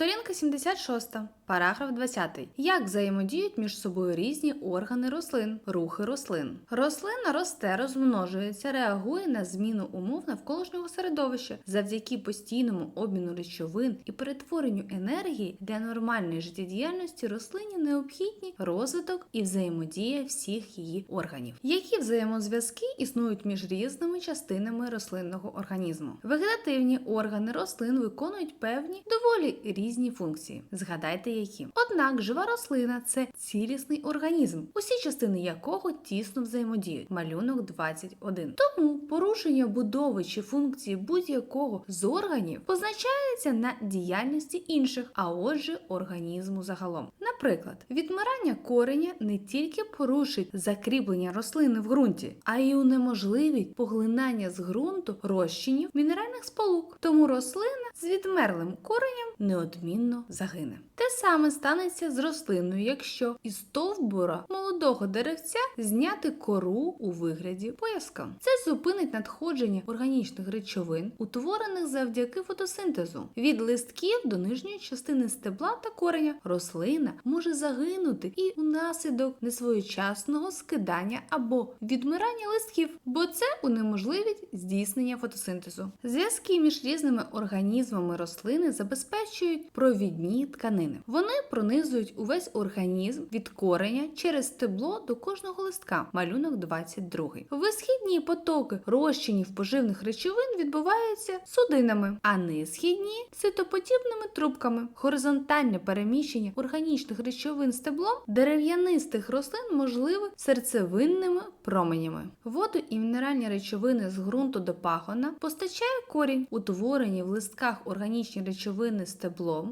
Сторінка 76, параграф 20. Як взаємодіють між собою різні органи рослин, рухи рослин? Рослина росте, розмножується, реагує на зміну умов навколишнього середовища завдяки постійному обміну речовин і перетворенню енергії для нормальної життєдіяльності рослині необхідні розвиток і взаємодія всіх її органів. Які взаємозв'язки існують між різними частинами рослинного організму? Вегетативні органи рослин виконують певні доволі різні функції. Згадайте які. Однак жива рослина це цілісний організм, усі частини якого тісно взаємодіють. Малюнок 21. Тому порушення будови чи функції будь-якого з органів позначається на діяльності інших, а отже, організму загалом. Наприклад, відмирання кореня не тільки порушить закріплення рослини в ґрунті, а й унеможливить поглинання з ґрунту розчинів мінеральних сполук. Тому рослина з відмерлим коренем неодмінно загине. Те саме станеться з рослиною, якщо із стовбура молодого деревця зняти кору у вигляді пояска. Це зупинить надходження органічних речовин, утворених завдяки фотосинтезу. Від листків до нижньої частини стебла та кореня рослина може загинути і унаслідок несвоєчасного скидання або відмирання листків, бо це унеможливить здійснення фотосинтезу. Зв'язки між різними організмами рослини забезпечують провідні тканини. Вони пронизують увесь організм від кореня через стебло до кожного листка. Малюнок 22. Висхідні потоки розчинів поживних речовин відбуваються судинами, а несхідні цитоподібними трубками. Горизонтальне переміщення органічних речовин стеблом дерев'янистих рослин можливе серцевинними променями. Воду і мінеральні речовини з ґрунту до пагона постачає корінь, утворені в листках органічні речовини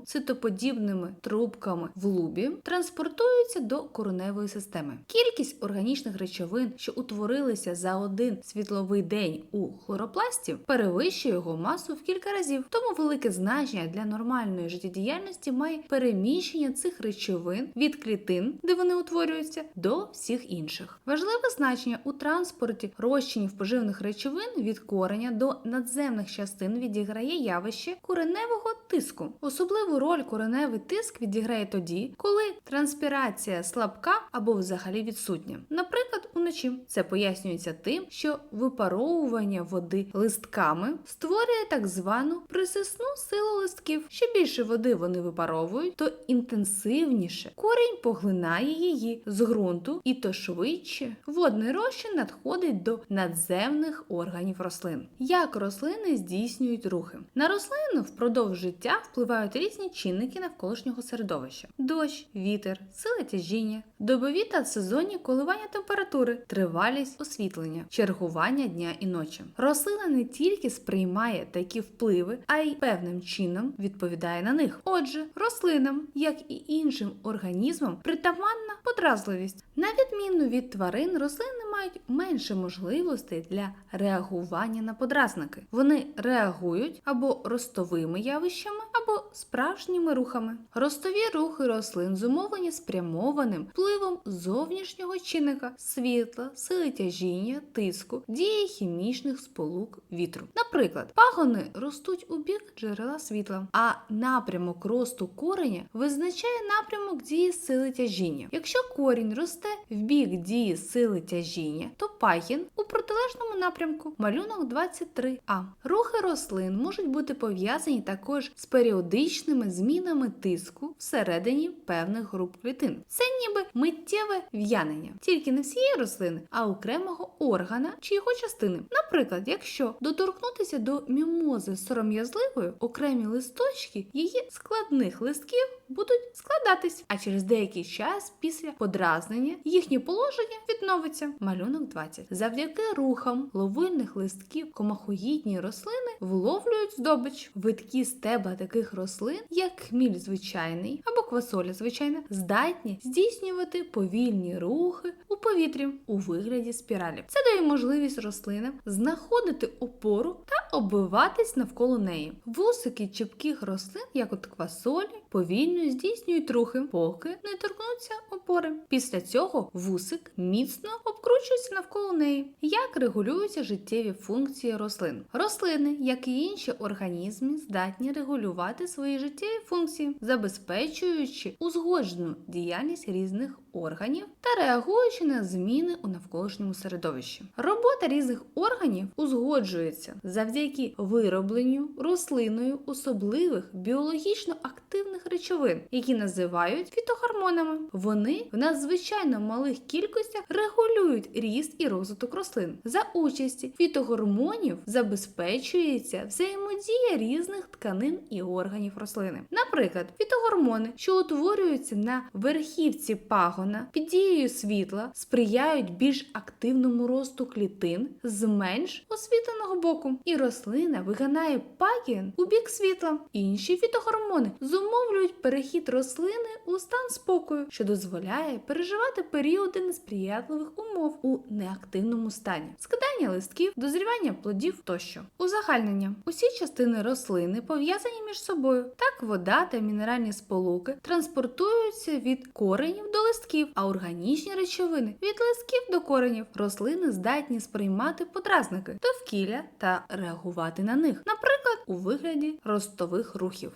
цитоподібними трубками в лубі, транспортуються до кореневої системи. Кількість органічних речовин, що утворилися за один світловий день у хлоропласті, перевищує його масу в кілька разів. Тому велике значення для нормальної життєдіяльності має переміщення цих речовин від клітин, де вони утворюються, до всіх інших. Важливе значення у транспорті розчинів поживних речовин від кореня до надземних частин відіграє явище кореневого тиску. Особливу роль кореневий тиск відіграє тоді, коли транспірація слабка або взагалі відсутня. Наприклад, уночі це пояснюється тим, що випаровування води листками створює так звану присисну силу листків. Що більше води вони випаровують, то інтенсивніше корінь поглинає її з ґрунту, і то швидше водний розчин надходить до надземних органів рослин. Як рослини здійснюють рухи? На рослину впродовж життя впливають різні чинники навколишнього середовища: дощ, вітер, сила тяжіння, добові та сезонні коливання температури, тривалість освітлення, чергування дня і ночі. Рослина не тільки сприймає такі впливи, а й певним чином відповідає на них. Отже, рослинам, як і іншим організмам, притаманна подразливість. На відміну від тварин, рослини мають менше можливостей для реагування на подразники. Вони реагують або ростовими явищами, або справжніми рухами. Ростові рухи рослин зумовлені спрямованим впливом зовнішнього чинника світла, сили тяжіння, тиску, дії хімічних сполук вітру. Наприклад, пагони ростуть у бік джерела світла, а напрямок росту кореня визначає напрямок дії сили тяжіння. Якщо корінь росте в бік дії сили тяжіння, то пагін у протилежному напрямку. Малюнок 23а. Рухи рослин можуть бути пов'язані також з періодичними змінами тиску всередині певних груп клітин. Це ніби миттєве в'янення, тільки не всієї рослини, а окремого органа чи його частини. Наприклад, якщо доторкнутися до мімози сором'язливою, окремі листочки її складних листків будуть складатись, а через деякий час після подразнення їхнє положення відновиться. Малюнок 20. Завдяки рухам ловильних листків комахоїдні рослини вловлюють здобич. Виткі стебла таких рослин, як хміль звичайний або квасоля звичайна, здатні здійснювати повільні рухи у повітрі у вигляді спіралі. Це дає можливість рослинам знаходити опору та оббиватись навколо неї. Вусики чіпких рослин, як от квасолі, повільно здійснюють рухи, поки не торкнуться опори. Після цього вусик міцно обкручується навколо неї. Як регулюються життєві функції рослин? Рослини, як і інші організми, здатні регулювати свої життєві функції, забезпечуючи узгоджену діяльність різних органів та реагуючи на зміни у навколишньому середовищі. Робота різних органів узгоджується завдяки виробленню рослиною особливих біологічно активних речовин, які називають фітогормонами. Вони в надзвичайно малих кількостях регулюють ріст і розвиток рослин. За участі фітогормонів забезпечується взаємодія різних тканин і органів рослини. Наприклад, фітогормони, що утворюються на верхівці пагона під дією світла, сприяють більш активному росту клітин з менш освітленого боку, і рослина вигинає пагін у бік світла. Інші фітогормони зумовлюють перехід рослини у стан спокою, що дозволяє переживати періоди несприятливих умов у неактивному стані, скидання листків, дозрівання плодів тощо. Узагальнення усі частини рослини пов'язані між собою. Так вода та мінеральні сполуки транспортуються від коренів до листків, а органічні речовини від листків до коренів. Рослини здатні сприймати подразники довкілля та реагувати на них, наприклад, у вигляді ростових рухів.